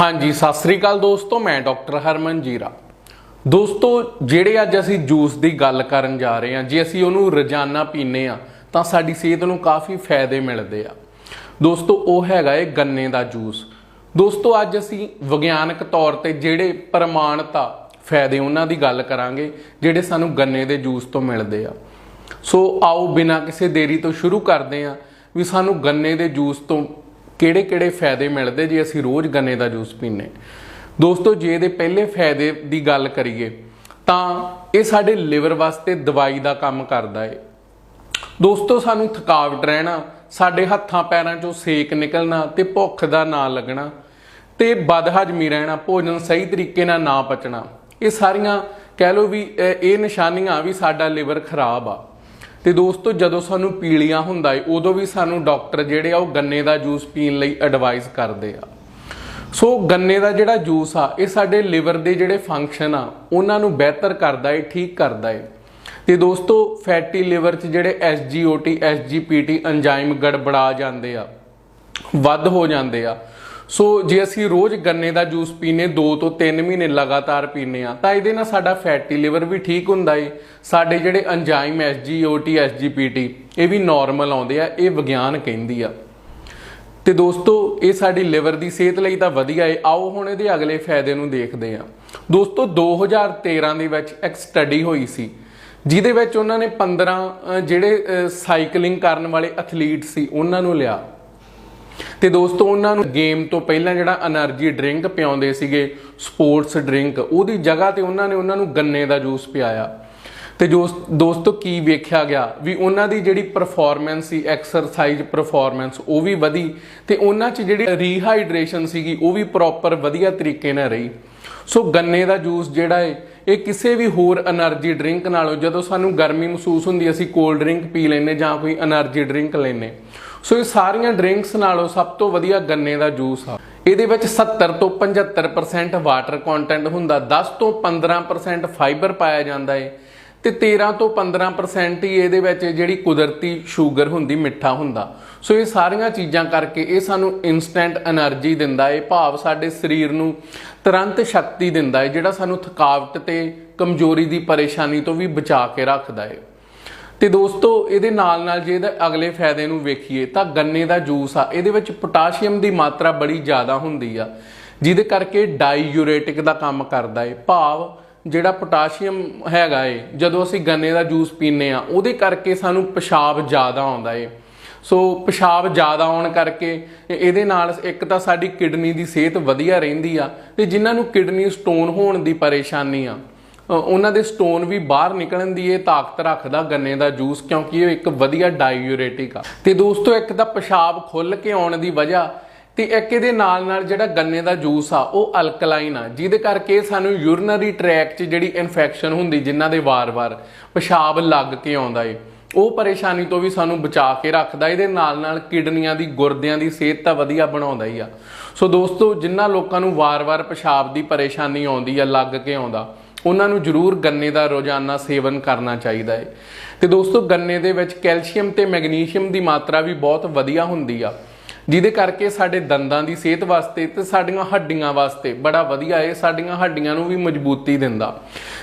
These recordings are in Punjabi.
ਹਾਂਜੀ, ਸਤਿ ਸ੍ਰੀ ਅਕਾਲ ਦੋਸਤੋ, ਮੈਂ ਡਾਕਟਰ ਹਰਮਨ ਜੀਰਾ। ਦੋਸਤੋ, ਜਿਹੜੇ ਅੱਜ ਅਸੀਂ ਜੂਸ ਦੀ ਗੱਲ ਕਰਨ ਜਾ ਰਹੇ ਹਾਂ, ਜੇ ਅਸੀਂ ਉਹਨੂੰ ਰੋਜ਼ਾਨਾ ਪੀਨੇ ਆ ਤਾਂ ਸਾਡੀ ਸਿਹਤ ਨੂੰ ਕਾਫੀ ਫਾਇਦੇ ਮਿਲਦੇ ਆ। ਦੋਸਤੋ, ਉਹ ਹੈਗਾ ਏ ਗੰਨੇ ਦਾ ਜੂਸ। ਦੋਸਤੋ, ਅੱਜ ਅਸੀਂ ਵਿਗਿਆਨਕ ਤੌਰ ਤੇ ਜਿਹੜੇ ਪ੍ਰਮਾਣਤਾ ਫਾਇਦੇ ਉਹਨਾਂ ਦੀ ਗੱਲ ਕਰਾਂਗੇ, ਜਿਹੜੇ ਸਾਨੂੰ ਗੰਨੇ ਦੇ ਜੂਸ ਤੋਂ ਮਿਲਦੇ ਆ। ਸੋ, ਆਓ ਬਿਨਾਂ ਕਿਸੇ ਦੇਰੀ ਤੋਂ ਸ਼ੁਰੂ ਕਰਦੇ ਹਾਂ ਵੀ ਸਾਨੂੰ ਗੰਨੇ ਦੇ ਜੂਸ ਤੋਂ ਕਿਹੜੇ-ਕਿਹੜੇ ਫਾਇਦੇ ਮਿਲਦੇ ਜੇ ਅਸੀਂ ਰੋਜ਼ ਗੰਨੇ ਦਾ ਜੂਸ ਪੀਨੇ ਦੋਸਤੋ, ਜੇ ਇਹਦੇ ਪਹਿਲੇ ਫਾਇਦੇ ਦੀ ਗੱਲ ਕਰੀਏ, ਤਾਂ ਇਹ ਸਾਡੇ ਲਿਵਰ ਵਾਸਤੇ ਦਵਾਈ ਦਾ ਕੰਮ ਕਰਦਾ ਏ। ਦੋਸਤੋ, ਸਾਨੂੰ ਥਕਾਵਟ ਰਹਿਣਾ, ਸਾਡੇ ਹੱਥਾਂ ਪੈਰਾਂ 'ਚੋਂ ਸੇਕ ਨਿਕਲਣਾ ਤੇ ਭੁੱਖ ਦਾ ਨਾ ਲੱਗਣਾ ਤੇ ਬਦਹਜਮੀ ਰਹਿਣਾ, ਭੋਜਨ ਸਹੀ ਤਰੀਕੇ ਨਾਲ ਨਾ ਪਚਣਾ, ਇਹ ਸਾਰੀਆਂ ਕਹਿ ਲਓ ਵੀ ਇਹ ਨਿਸ਼ਾਨੀਆਂ ਵੀ ਸਾਡਾ ਲਿਵਰ ਖਰਾਬ ਆ। ਤੇ ਦੋਸਤੋ, ਜਦੋਂ ਸਾਨੂੰ ਪੀਲੀਆਂ ਹੁੰਦਾ ਏ, ਉਦੋਂ ਵੀ ਸਾਨੂੰ ਡਾਕਟਰ ਜਿਹੜੇ ਆ, ਉਹ ਗੰਨੇ ਦਾ ਜੂਸ ਪੀਣ ਲਈ ਐਡਵਾਈਸ ਕਰਦੇ ਆ। ਸੋ ਗੰਨੇ ਦਾ ਜਿਹੜਾ ਜੂਸ ਆ, ਇਹ ਸਾਡੇ ਲਿਵਰ ਦੇ ਜਿਹੜੇ ਫੰਕਸ਼ਨ ਆ, ਉਹਨਾਂ ਨੂੰ ਬਿਹਤਰ ਕਰਦਾ ਏ, ਠੀਕ ਕਰਦਾ ਏ। ਤੇ ਦੋਸਤੋ ਫੈਟੀ ਲਿਵਰ 'ਚ ਜਿਹੜੇ SGOT SGPT ਐਂਜ਼ਾਈਮ ਗੜਬੜਾ ਜਾਂਦੇ ਆ, ਵੱਧ ਹੋ ਜਾਂਦੇ ਆ। ਸੋ ਜੇ ਅਸੀਂ ਰੋਜ਼ ਗੰਨੇ ਦਾ ਜੂਸ ਪੀਨੇ 2 ਤੋਂ 3 ਮਹੀਨੇ ਲਗਾਤਾਰ ਪੀਨੇ ਆ, ਤਾਂ ਇਹਦੇ ਨਾਲ ਸਾਡਾ ਫੈਟੀ ਲਿਵਰ ਵੀ ਠੀਕ ਹੁੰਦਾ ਏ। ਸਾਡੇ ਜਿਹੜੇ ਐਂਜ਼ਾਈਮ SGOT SGPT ਇਹ ਵੀ ਨਾਰਮਲ ਆਉਂਦੇ ਆ, ਇਹ ਵਿਗਿਆਨ ਕਹਿੰਦੀ ਆ। ਤੇ ਦੋਸਤੋ, ਇਹ ਸਾਡੀ ਲਿਵਰ ਦੀ ਸਿਹਤ ਲਈ ਤਾਂ ਵਧੀਆ ਏ। ਆਓ ਹੁਣ ਇਹਦੇ ਅਗਲੇ ਫਾਇਦੇ ਨੂੰ ਦੇਖਦੇ ਹਾਂ ਦੋਸਤੋ 2013 ਦੇ ਵਿੱਚ ਇੱਕ ਸਟੱਡੀ ਹੋਈ ਸੀ, ਜਿਹਦੇ ਵਿੱਚ ਉਹਨਾਂ ਨੇ 15 ਜਿਹੜੇ ਸਾਈਕਲਿੰਗ ਕਰਨ ਵਾਲੇ ਐਥਲੀਟ ਸੀ, ਉਹਨਾਂ ਨੂੰ ਲਿਆ। ਤੇ ਦੋਸਤੋ, ਉਹਨਾਂ ਨੂੰ ਗੇਮ ਤੋਂ ਪਹਿਲਾਂ ਜਿਹੜਾ એનર્ਜੀ ਡਰਿੰਕ ਪਿਆਉਂਦੇ ਸੀਗੇ ਸਪੋਰਟਸ ਡਰਿੰਕ ਉਹਦੀ ਜਗ੍ਹਾ ਤੇ ਉਹਨਾਂ ਨੇ ਉਹਨਾਂ ਨੂੰ ਗੰਨੇ ਦਾ ਜੂਸ ਪਿਆਇਆ। ਤੇ ਦੋਸਤੋ, ਕੀ ਵੇਖਿਆ ਗਿਆ? ਵੀ ਉਹਨਾਂ ਦੀ ਜਿਹੜੀ ਪਰਫਾਰਮੈਂਸ ਸੀ ਐਕਸਰਸਾਈਜ਼ ਪਰਫਾਰਮੈਂਸ ਉਹ ਵੀ ਵਧੀ ਤੇ ਉਹਨਾਂ 'ਚ ਜਿਹੜੀ ਰੀਹਾਈਡਰੇਸ਼ਨ ਸੀਗੀ, ਉਹ ਵੀ ਪ੍ਰੋਪਰ ਵਧੀਆ ਤਰੀਕੇ ਨਾਲ ਰਹੀ। ਸੋ ਗੰਨੇ ਦਾ ਜੂਸ ਜਿਹੜਾ ਹੈ ਇਹ ਕਿਸੇ ਵੀ ਹੋਰ એનર્ਜੀ ਡਰਿੰਕ ਨਾਲੋਂ, ਜਦੋਂ ਸਾਨੂੰ ਗਰਮੀ ਮਹਿਸੂਸ ਹੁੰਦੀ, ਅਸੀਂ ਕੋਲਡ ਡਰਿੰਕ ਪੀ ਲੈਨੇ ਜਾਂ ਕੋਈ એનર્ਜੀ ਡਰਿੰਕ ਲੈਨੇ ਸੋ ਇਹ ਸਾਰੀਆਂ ਡਰਿੰਕਸ ਨਾਲੋਂ ਸਭ ਤੋਂ ਵਧੀਆ ਗੰਨੇ ਦਾ ਜੂਸ ਆ। ਇਹਦੇ ਵਿੱਚ 70 ਤੋਂ 75% ਵਾਟਰ ਕੰਟੈਂਟ ਹੁੰਦਾ 10 ਤੋਂ 15% ਫਾਈਬਰ ਪਾਇਆ ਜਾਂਦਾ ਏ, ਤੇ 13 ਤੋਂ 15% ਹੀ ਇਹਦੇ ਵਿੱਚ ਜਿਹੜੀ ਕੁਦਰਤੀ ਸ਼ੂਗਰ ਹੁੰਦੀ, ਮਿੱਠਾ ਹੁੰਦਾ। ਸੋ ਇਹ ਸਾਰੀਆਂ ਚੀਜ਼ਾਂ ਕਰਕੇ ਇਹ ਸਾਨੂੰ ਇਨਸਟੈਂਟ એનર્ਜੀ ਦਿੰਦਾ ਏ, ਭਾਵ ਸਾਡੇ ਸਰੀਰ ਨੂੰ ਤੁਰੰਤ ਸ਼ਕਤੀ ਦਿੰਦਾ ਏ, ਜਿਹੜਾ ਸਾਨੂੰ ਥਕਾਵਟ ਤੇ ਕਮਜ਼ੋਰੀ ਦੀ ਪਰੇਸ਼ਾਨੀ ਤੋਂ ਵੀ ਬਚਾ ਕੇ ਰੱਖਦਾ ਏ। ਤੇ ਦੋਸਤੋ, ਇਹਦੇ ਨਾਲ ਨਾਲ ਜੇ ਇਹਦੇ ਅਗਲੇ ਫਾਇਦੇ ਨੂੰ ਵੇਖੀਏ, ਤਾਂ ਗੰਨੇ ਦਾ ਜੂਸ ਆ, ਇਹਦੇ ਵਿੱਚ ਪੋਟਾਸ਼ੀਅਮ ਦੀ ਮਾਤਰਾ ਬੜੀ ਜ਼ਿਆਦਾ ਹੁੰਦੀ ਆ, ਜਿਹਦੇ ਕਰਕੇ ਡਾਈਯੂਰੇਟਿਕ ਦਾ ਕੰਮ ਕਰਦਾ ਏ। ਭਾਵ ਜਿਹੜਾ ਪੋਟਾਸ਼ੀਅਮ ਹੈਗਾ ਏ, ਜਦੋਂ ਅਸੀਂ ਗੰਨੇ ਦਾ ਜੂਸ ਪੀਨੇ ਆ, ਉਹਦੇ ਕਰਕੇ ਸਾਨੂੰ ਪਿਸ਼ਾਬ ਜ਼ਿਆਦਾ ਆਉਂਦਾ ਏ। ਸੋ ਪਿਸ਼ਾਬ ਜ਼ਿਆਦਾ ਆਉਣ ਕਰਕੇ ਇਹਦੇ ਨਾਲ ਇੱਕ ਤਾਂ ਸਾਡੀ ਕਿਡਨੀ ਦੀ ਸਿਹਤ ਵਧੀਆ ਰਹਿੰਦੀ ਆ, ਤੇ ਜਿਨ੍ਹਾਂ ਨੂੰ ਕਿਡਨੀ ਸਟੋਨ ਹੋਣ ਦੀ ਪਰੇਸ਼ਾਨੀ ਆ ਉਹਨਾਂ ਦੇ ਸਟੋਨ ਵੀ ਬਾਹਰ ਨਿਕਲਣ ਦੀ ਇਹ ਤਾਕਤ ਰੱਖਦਾ ਗੰਨੇ ਦਾ ਜੂਸ ਕਿਉਂਕਿ ਇਹ ਇੱਕ ਵਧੀਆ ਡਾਈਯੂਰੇਟਿਕ ਆ। ਤੇ ਦੋਸਤੋ, ਇੱਕ ਤਾਂ ਪਿਸ਼ਾਬ ਖੁੱਲ ਕੇ ਆਉਣ ਦੀ ਵਜ੍ਹਾ, ਤੇ ਇੱਕ ਇਹਦੇ ਨਾਲ ਨਾਲ ਜਿਹੜਾ ਗੰਨੇ ਦਾ ਜੂਸ ਆ, ਉਹ ਅਲਕਲਾਈਨ ਆ, ਜਿਹਦੇ ਕਰਕੇ ਸਾਨੂੰ ਯੂਰਿਨਰੀ ਟਰੈਕ 'ਚ ਜਿਹੜੀ ਇਨਫੈਕਸ਼ਨ ਹੁੰਦੀ, ਜਿਨ੍ਹਾਂ ਦੇ ਵਾਰ-ਵਾਰ ਪਿਸ਼ਾਬ ਲੱਗ ਕੇ ਆਉਂਦਾ ਏ, ਉਹ ਪਰੇਸ਼ਾਨੀ ਤੋਂ ਵੀ ਸਾਨੂੰ ਬਚਾ ਕੇ ਰੱਖਦਾ, ਇਹਦੇ ਨਾਲ ਨਾਲ ਕਿਡਨੀਆਂ ਦੀ, ਗੁਰਦਿਆਂ ਦੀ ਸਿਹਤ ਤਾਂ ਵਧੀਆ ਬਣਾਉਂਦਾ ਹੀ ਆ। ਸੋ ਦੋਸਤੋ ਜਿਨ੍ਹਾਂ ਲੋਕਾਂ ਨੂੰ ਵਾਰ-ਵਾਰ ਪਿਸ਼ਾਬ ਦੀ ਪਰੇਸ਼ਾਨੀ ਆਉਂਦੀ ਆ, ਲੱਗ ਕੇ ਆਉਂਦਾ ਉਹਨਾਂ ਨੂੰ ਜ਼ਰੂਰ ਗੰਨੇ ਦਾ ਰੋਜ਼ਾਨਾ ਸੇਵਨ ਕਰਨਾ ਚਾਹੀਦਾ ਹੈ ਤੇ ਦੋਸਤੋ, ਗੰਨੇ ਦੇ ਵਿੱਚ ਕੈਲਸ਼ੀਅਮ ਤੇ ਮੈਗਨੀਸ਼ੀਅਮ ਦੀ ਮਾਤਰਾ ਵੀ ਬਹੁਤ ਵਧੀਆ ਹੁੰਦੀ ਆ। ਜਿਹਦੇ ਕਰਕੇ ਸਾਡੇ ਦੰਦਾਂ ਦੀ ਸਿਹਤ ਵਾਸਤੇ ਤੇ ਸਾਡੀਆਂ ਹੱਡੀਆਂ ਵਾਸਤੇ ਬੜਾ ਵਧੀਆ ਹੈ ਸਾਡੀਆਂ ਹੱਡੀਆਂ ਨੂੰ ਵੀ ਮਜ਼ਬੂਤੀ ਦਿੰਦਾ।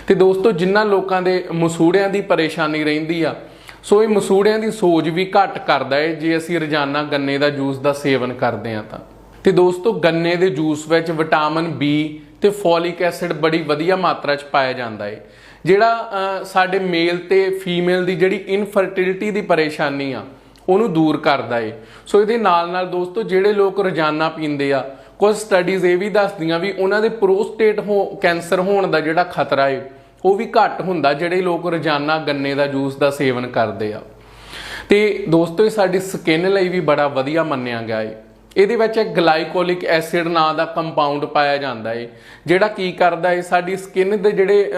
ਤੇ ਦੋਸਤੋ ਜਿਨ੍ਹਾਂ ਲੋਕਾਂ ਦੇ ਮਸੂੜਿਆਂ ਦੀ ਪਰੇਸ਼ਾਨੀ ਰਹਿੰਦੀ ਆ, ਸੋ ਇਹ ਮਸੂੜਿਆਂ ਦੀ ਸੋਜ ਵੀ ਘੱਟ ਕਰਦਾ ਹੈ ਜੇ ਅਸੀਂ ਰੋਜ਼ਾਨਾ ਗੰਨੇ ਦਾ ਜੂਸ ਦਾ ਸੇਵਨ ਕਰਦੇ ਹਾਂ ਤਾਂ। ਤੇ ਦੋਸਤੋ, ਗੰਨੇ ਦੇ ਜੂਸ ਵਿੱਚ ਵਿਟਾਮਿਨ ਬੀ ਤੇ ਫੋਲਿਕ ਐਸਿਡ ਬੜੀ ਵਧੀਆ ਮਾਤਰਾ 'ਚ ਪਾਇਆ ਜਾਂਦਾ ਹੈ ਜਿਹੜਾ ਸਾਡੇ ਮੇਲ ਤੇ ਫੀਮੇਲ ਦੀ ਜਿਹੜੀ ਇਨਫਰਟਿਲਿਟੀ ਦੀ ਪਰੇਸ਼ਾਨੀ ਆ, ਉਹਨੂੰ ਦੂਰ ਕਰਦਾ ਏ। ਸੋ ਇਹਦੇ ਨਾਲ ਨਾਲ ਦੋਸਤੋ, ਜਿਹੜੇ ਲੋਕ ਰੋਜ਼ਾਨਾ ਪੀਂਦੇ ਆ, ਕੁਝ ਸਟੱਡੀਜ਼ ਇਹ ਵੀ ਦੱਸਦੀਆਂ ਵੀ ਉਹਨਾਂ ਦੇ ਪ੍ਰੋਸਟੇਟ ਹੋ, ਕੈਂਸਰ ਹੋਣ ਦਾ ਜਿਹੜਾ ਖਤਰਾ ਏ, ਉਹ ਵੀ ਘੱਟ ਹੁੰਦਾ, ਜਿਹੜੇ ਲੋਕ ਰੋਜ਼ਾਨਾ ਗੰਨੇ ਦਾ ਜੂਸ ਦਾ ਸੇਵਨ ਕਰਦੇ ਆ। ਤੇ ਦੋਸਤੋ, ਇਹ ਸਾਡੀ ਸਕਿਨ ਲਈ ਵੀ ਬੜਾ ਵਧੀਆ ਮੰਨਿਆ ਗਿਆ ਏ। ਇਹਦੇ ਵਿੱਚ ਇੱਕ ਗਲਾਈਕੋਲਿਕ ਐਸਿਡ ਨਾਂ ਦਾ ਕੰਪਾਊਂਡ ਪਾਇਆ ਜਾਂਦਾ ਏ, ਜਿਹੜਾ ਕੀ ਕਰਦਾ ਏ, ਸਾਡੀ ਸਕਿਨ ਦੇ ਜਿਹੜੇ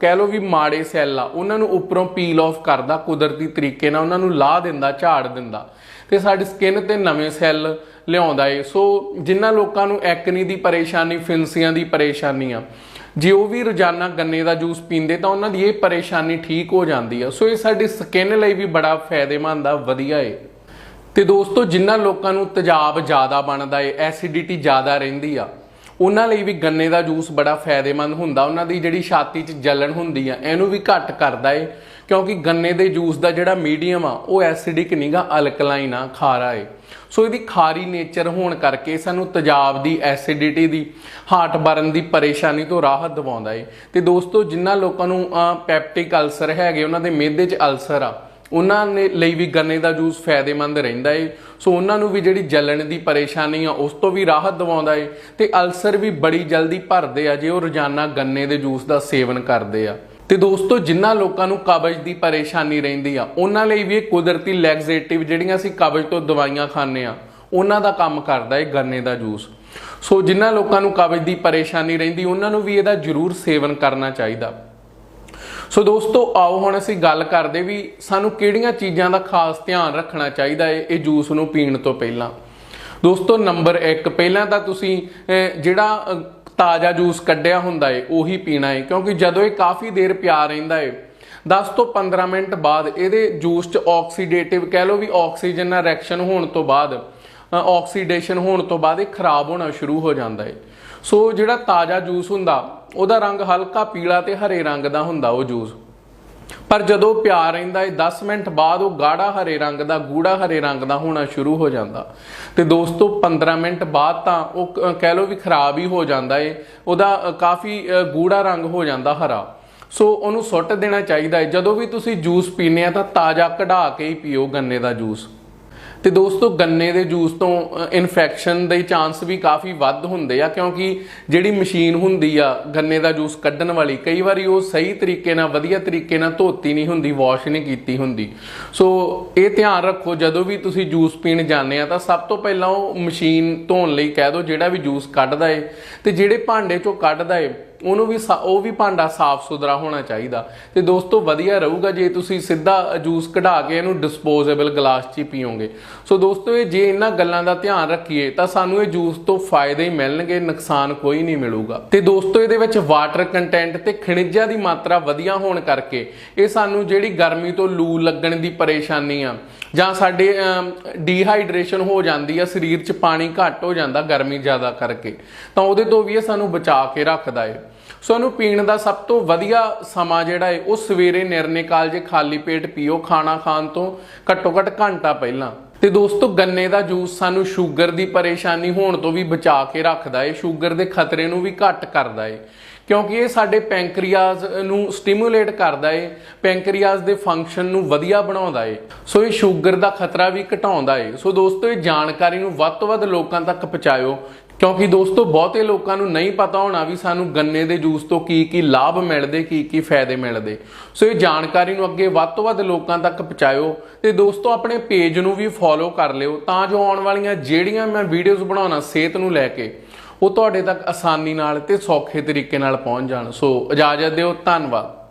ਕਹਿ ਲਓ ਵੀ ਮਾੜੇ ਸੈੱਲ ਆ, ਉਹਨਾਂ ਨੂੰ ਉੱਪਰੋਂ ਪੀਲ ਆਫ ਕਰਦਾ, ਕੁਦਰਤੀ ਤਰੀਕੇ ਨਾਲ ਉਹਨਾਂ ਨੂੰ ਲਾਹ ਦਿੰਦਾ, ਝਾੜ ਦਿੰਦਾ। ਤੇ ਸਾਡੀ ਸਕਿਨ ਤੇ ਨਵੇਂ ਸੈੱਲ ਲਿਆਉਂਦਾ ਏ। ਸੋ ਜਿਨ੍ਹਾਂ ਲੋਕਾਂ ਨੂੰ ਐਕਨੀ ਦੀ ਪਰੇਸ਼ਾਨੀ, ਫਿੰਸੀਆਂ ਦੀ ਪਰੇਸ਼ਾਨੀ ਆ, ਜੇ ਉਹ ਵੀ ਰੋਜ਼ਾਨਾ ਗੰਨੇ ਦਾ ਜੂਸ ਪੀਂਦੇ ਤਾਂ ਉਹਨਾਂ ਦੀ ਇਹ ਪਰੇਸ਼ਾਨੀ ਠੀਕ ਹੋ ਜਾਂਦੀ ਆ। ਸੋ, ਇਹ ਸਾਡੀ ਸਕਿਨ ਲਈ ਵੀ ਬੜਾ ਫਾਇਦੇਮੰਦ ਆ, ਵਧੀਆ ਏ। ਤੇ ਦੋਸਤੋ ਜਿਨ੍ਹਾਂ ਲੋਕਾਂ ਨੂੰ ਤੇਜ਼ਾਬ ਜ਼ਿਆਦਾ ਬਣਦਾ ਏ, ਐਸਿਡਿਟੀ ਜ਼ਿਆਦਾ ਰਹਿੰਦੀ ਆ, ਉਹਨਾਂ ਲਈ ਵੀ ਗੰਨੇ ਦਾ ਜੂਸ ਬੜਾ ਫਾਇਦੇਮੰਦ ਹੁੰਦਾ। ਉਹਨਾਂ ਦੀ ਜਿਹੜੀ ਛਾਤੀ 'ਚ ਜਲਣ ਹੁੰਦੀ ਆ, ਇਹਨੂੰ ਵੀ ਘੱਟ ਕਰਦਾ ਏ, ਕਿਉਂਕਿ ਗੰਨੇ ਦੇ ਜੂਸ ਦਾ ਜਿਹੜਾ ਮੀਡੀਅਮ ਆ, ਉਹ ਐਸਿਡਿਕ ਨਹੀਂਗਾ ਅਲਕਲਾਈਨ ਆ, ਖਾਰਾ ਏ। ਸੋ ਇਹਦੀ ਖਾਰੀ ਨੇਚਰ ਹੋਣ ਕਰਕੇ ਸਾਨੂੰ ਤੇਜ਼ਾਬ ਦੀ, ਐਸਿਡਿਟੀ ਦੀ, ਹਾਰਟ ਬਰਨ ਦੀ ਪਰੇਸ਼ਾਨੀ ਤੋਂ ਰਾਹਤ ਦਿਵਾਉਂਦਾ ਏ। ਤੇ ਦੋਸਤੋ ਜਿਨ੍ਹਾਂ ਲੋਕਾਂ ਨੂੰ ਪੈਪਟਿਕ ਅਲਸਰ ਹੈਗੇ, ਉਹਨਾਂ ਦੇ ਮਿਹਦੇ 'ਚ ਅਲਸਰ ਆ ਉਹਨਾਂ ਨੇ ਲਈ ਵੀ ਗੰਨੇ ਦਾ ਜੂਸ ਫਾਇਦੇਮੰਦ ਰਹਿੰਦਾ ਏ। ਸੋ ਉਹਨਾਂ ਨੂੰ ਵੀ ਜਿਹੜੀ ਜਲਣ ਦੀ ਪਰੇਸ਼ਾਨੀ ਆ, ਉਸ ਤੋਂ ਵੀ ਰਾਹਤ ਦਿਵਾਉਂਦਾ ਏ ਤੇ ਅਲਸਰ ਵੀ ਬੜੀ ਜਲਦੀ ਭਰਦੇ ਆ ਜੇ ਉਹ ਰੋਜ਼ਾਨਾ ਗੰਨੇ ਦੇ ਜੂਸ ਦਾ ਸੇਵਨ ਕਰਦੇ ਆ। ਤੇ ਦੋਸਤੋ ਜਿਨ੍ਹਾਂ ਲੋਕਾਂ ਨੂੰ ਕਬਜ਼ ਦੀ ਪਰੇਸ਼ਾਨੀ ਰਹਿੰਦੀ ਆ, ਉਹਨਾਂ ਲਈ ਵੀ ਇਹ ਕੁਦਰਤੀ ਲੈਗਜ਼ੇਟਿਵ ਜਿਹੜੀਆਂ ਅਸੀਂ ਕਬਜ਼ ਤੋਂ ਦਵਾਈਆਂ ਖਾਂਦੇ ਆ, ਉਹਨਾਂ ਦਾ ਕੰਮ ਕਰਦਾ ਏ ਗੰਨੇ ਦਾ ਜੂਸ। ਸੋ ਜਿਨ੍ਹਾਂ ਲੋਕਾਂ ਨੂੰ ਕਬਜ਼ ਦੀ ਪਰੇਸ਼ਾਨੀ ਰਹਿੰਦੀ, ਉਹਨਾਂ ਨੂੰ ਵੀ ਇਹਦਾ ਜ਼ਰੂਰ ਸੇਵਨ ਕਰਨਾ ਚਾਹੀਦਾ। ਸੋ ਦੋਸਤੋ, ਆਓ ਹੁਣ ਅਸੀਂ ਗੱਲ ਕਰਦੇ ਵੀ ਸਾਨੂੰ ਕਿਹੜੀਆਂ ਚੀਜ਼ਾਂ ਦਾ ਖਾਸ ਧਿਆਨ ਰੱਖਣਾ ਚਾਹੀਦਾ ਹੈ ਇਹ ਜੂਸ ਨੂੰ ਪੀਣ ਤੋਂ ਪਹਿਲਾਂ। ਦੋਸਤੋ, ਨੰਬਰ 1 ਪਹਿਲਾਂ ਤਾਂ ਤੁਸੀਂ ਜਿਹੜਾ ਤਾਜ਼ਾ ਜੂਸ ਕੱਢਿਆ ਹੁੰਦਾ ਏ, ਉਹੀ ਪੀਣਾ ਏ, ਕਿਉਂਕਿ ਜਦੋਂ ਇਹ ਕਾਫੀ ਦੇਰ ਪਿਆ ਰਹਿੰਦਾ ਏ 10 ਤੋਂ 15 ਮਿੰਟ ਬਾਅਦ ਇਹਦੇ ਜੂਸ 'ਚ ਆਕਸੀਡੇਟਿਵ ਕਹਿ ਲਓ ਵੀ ਆਕਸੀਜਨ ਨਾਲ ਰਿਐਕਸ਼ਨ ਹੋਣ ਤੋਂ ਬਾਅਦ ਆਕਸੀਡੇਸ਼ਨ ਹੋਣ ਤੋਂ ਬਾਅਦ ਇਹ ਖਰਾਬ ਹੋਣਾ ਸ਼ੁਰੂ ਹੋ ਜਾਂਦਾ ਏ। ਸੋ ਜਿਹੜਾ ਤਾਜ਼ਾ ਜੂਸ ਹੁੰਦਾ ਉਹਦਾ ਰੰਗ ਹਲਕਾ ਪੀਲਾ ਤੇ ਹਰੇ ਰੰਗ ਦਾ ਹੁੰਦਾ ਉਹ ਜੂਸ। ਪਰ ਜਦੋਂ ਪਿਆ ਰਹਿੰਦਾ ਏ 10 ਮਿੰਟ ਬਾਅਦ ਉਹ ਗਾੜਾ ਹਰੇ ਰੰਗ ਦਾ ਗੂੜਾ ਹਰੇ ਰੰਗ ਦਾ ਹੋਣਾ ਸ਼ੁਰੂ ਹੋ ਜਾਂਦਾ। ਤੇ ਦੋਸਤੋ 15 ਮਿੰਟ ਬਾਅਦ ਤਾਂ ਉਹ ਕਹਿ ਲਓ ਵੀ ਖਰਾਬ ਹੀ ਹੋ ਜਾਂਦਾ ਏ ਉਹਦਾ ਕਾਫੀ ਅ, ਗੂੜਾ ਰੰਗ ਹੋ ਜਾਂਦਾ ਹਰਾ। ਸੋ ਉਹਨੂੰ ਸੁੱਟ ਦੇਣਾ ਚਾਹੀਦਾ ਹੈ ਜਦੋਂ ਵੀ ਤੁਸੀਂ ਜੂਸ ਪੀਨੇ ਆ ਤਾਂ ਤਾਜ਼ਾ ਕਢਾ ਕੇ ਹੀ ਪੀਓ ਗੰਨੇ ਦਾ ਜੂਸ। ਤੇ ਦੋਸਤੋ, ਗੰਨੇ ਦੇ ਜੂਸ ਤੋਂ ਇਨਫੈਕਸ਼ਨ ਦੇ ਚਾਂਸ ਵੀ ਕਾਫੀ ਵੱਧ ਹੁੰਦੇ ਆ, ਕਿਉਂਕਿ ਜਿਹੜੀ ਮਸ਼ੀਨ ਹੁੰਦੀ ਆ, ਗੰਨੇ ਦਾ ਜੂਸ ਕੱਢਣ ਵਾਲੀ, ਕਈ ਵਾਰੀ ਉਹ ਸਹੀ ਤਰੀਕੇ ਨਾਲ, ਵਧੀਆ ਤਰੀਕੇ ਨਾਲ ਧੋਤੀ ਨਹੀਂ ਹੁੰਦੀ ਵਾਸ਼ ਨਹੀਂ ਕੀਤੀ ਹੁੰਦੀ। ਸੋ, ਇਹ ਧਿਆਨ ਰੱਖੋ, ਜਦੋਂ ਵੀ ਤੁਸੀਂ ਜੂਸ ਪੀਣ ਜਾਂਦੇ ਆ, ਤਾਂ ਸਭ ਤੋਂ ਪਹਿਲਾਂ ਉਹ ਮਸ਼ੀਨ ਧੋਣ ਲਈ ਕਹਿ ਦਿਓ, ਜਿਹੜਾ ਵੀ ਜੂਸ ਕੱਢਦਾ ਏ। ਤੇ ਜਿਹੜੇ ਭਾਂਡੇ ਚੋਂ ਕੱਢਦਾ ਏ ਉਹਨੂੰ ਵੀ ਸਾ- ਉਹ ਵੀ ਭਾਂਡਾ ਸਾਫ਼ ਸੁਥਰਾ ਹੋਣਾ ਚਾਹੀਦਾ। ਤੇ ਦੋਸਤੋ, ਵਧੀਆ ਰਹੂਗਾ ਜੇ ਤੁਸੀਂ ਸਿੱਧਾ ਜੂਸ ਕਢਾ ਕੇ ਇਹਨੂੰ ਡਿਸਪੋਜ਼ੇਬਲ ਗਲਾਸ 'ਚ ਹੀ ਪੀਓਗੇ। ਸੋ ਦੋਸਤੋ, ਇਹ ਜੇ ਇਹਨਾਂ ਗੱਲਾਂ ਦਾ ਧਿਆਨ ਰੱਖੀਏ, ਤਾਂ ਸਾਨੂੰ ਇਹ ਜੂਸ ਤੋਂ ਫਾਇਦੇ ਹੀ ਮਿਲਣਗੇ, ਨੁਕਸਾਨ ਕੋਈ ਨਹੀਂ ਮਿਲੂਗਾ। ਤੇ ਦੋਸਤੋ, ਇਹਦੇ ਵਿੱਚ ਵਾਟਰ ਕੰਟੈਂਟ ਤੇ ਖਣਿਜਾਂ ਦੀ ਮਾਤਰਾ ਵਧੀਆ ਹੋਣ ਕਰਕੇ ਇਹ ਸਾਨੂੰ ਜਿਹੜੀ ਗਰਮੀ ਤੋਂ ਲੂ ਲੱਗਣ ਦੀ ਪਰੇਸ਼ਾਨੀ ਆ, ਜਾਂ ਸਾਡੇ ਡੀਹਾਈਡਰੇਸ਼ਨ ਹੋ ਜਾਂਦੀ ਆ, ਸਰੀਰ 'ਚ ਪਾਣੀ ਘੱਟ ਹੋ ਜਾਂਦਾ ਗਰਮੀ ਜ਼ਿਆਦਾ ਕਰਕੇ, ਤਾਂ ਉਹਦੇ ਤੋਂ ਵੀ ਇਹ ਸਾਨੂੰ ਬਚਾ ਕੇ ਰੱਖਦਾ ਏ। ਸੋ ਇਹਨੂੰ ਪੀਣ ਦਾ ਸਭ ਤੋਂ ਵਧੀਆ ਸਮਾਂ ਜਿਹੜਾ ਏ, ਉਹ ਸਵੇਰੇ ਨਿਰਨੇ ਕਾਲਜੇ ਖਾਲੀ ਪੇਟ ਪੀਓ, ਖਾਣਾ ਖਾਣ ਤੋਂ ਘੱਟੋ ਘੱਟ ਘੰਟਾ ਪਹਿਲਾਂ। ਤੇ ਦੋਸਤੋ, ਗੰਨੇ ਦਾ ਜੂਸ ਸਾਨੂੰ ਸ਼ੂਗਰ ਦੀ ਪਰੇਸ਼ਾਨੀ ਹੋਣ ਤੋਂ ਵੀ ਬਚਾ ਕੇ ਰੱਖਦਾ ਏ, ਸ਼ੂਗਰ ਦੇ ਖਤਰੇ ਨੂੰ ਵੀ ਘੱਟ ਕਰਦਾ ਏ। ਕਿਉਂਕਿ ਇਹ ਸਾਡੇ ਪੈਂਕਰੀਆਜ਼ ਨੂੰ ਸਟਿਮੂਲੇਟ ਕਰਦਾ ਏ, ਪੈਂਕਰੀਆਜ਼ ਦੇ ਫੰਕਸ਼ਨ ਨੂੰ ਵਧੀਆ ਬਣਾਉਂਦਾ ਏ। ਸੋ ਇਹ ਸ਼ੂਗਰ ਦਾ ਖਤਰਾ ਵੀ ਘਟਾਉਂਦਾ ਏ। ਸੋ ਦੋਸਤੋ, ਇਹ ਜਾਣਕਾਰੀ ਨੂੰ ਵੱਧ ਤੋਂ ਵੱਧ ਲੋਕਾਂ ਤੱਕ ਪਹੁੰਚਾਇਓ ਕਿਉਂਕਿ ਦੋਸਤੋ, ਬਹੁਤੇ ਲੋਕਾਂ ਨੂੰ ਨਹੀਂ ਪਤਾ ਹੋਣਾ ਵੀ ਸਾਨੂੰ ਗੰਨੇ ਦੇ ਜੂਸ ਤੋਂ ਕੀ ਕੀ ਲਾਭ ਮਿਲਦੇ, ਕੀ ਕੀ ਫਾਇਦੇ ਮਿਲਦੇ। ਸੋ ਇਹ ਜਾਣਕਾਰੀ ਨੂੰ ਅੱਗੇ ਵੱਧ ਤੋਂ ਵੱਧ ਲੋਕਾਂ ਤੱਕ ਪਹੁੰਚਾਇਓ ਤੇ ਦੋਸਤੋ, ਆਪਣੇ ਪੇਜ ਨੂੰ ਵੀ ਫੋਲੋ ਕਰ ਲਿਓ ਤਾਂ ਜੋ ਆਉਣ ਵਾਲੀਆਂ ਜਿਹੜੀਆਂ ਮੈਂ ਵੀਡੀਓਜ਼ ਬਣਾਉਣਾ ਸਿਹਤ ਨੂੰ ਲੈ ਕੇ, ਉਹ ਤੁਹਾਡੇ ਤੱਕ ਆਸਾਨੀ ਨਾਲ ਤੇ ਸੌਖੇ ਤਰੀਕੇ ਨਾਲ ਪਹੁੰਚ ਜਾਣ। ਸੋ ਇਜਾਜ਼ਤ ਦਿਓ, ਧੰਨਵਾਦ।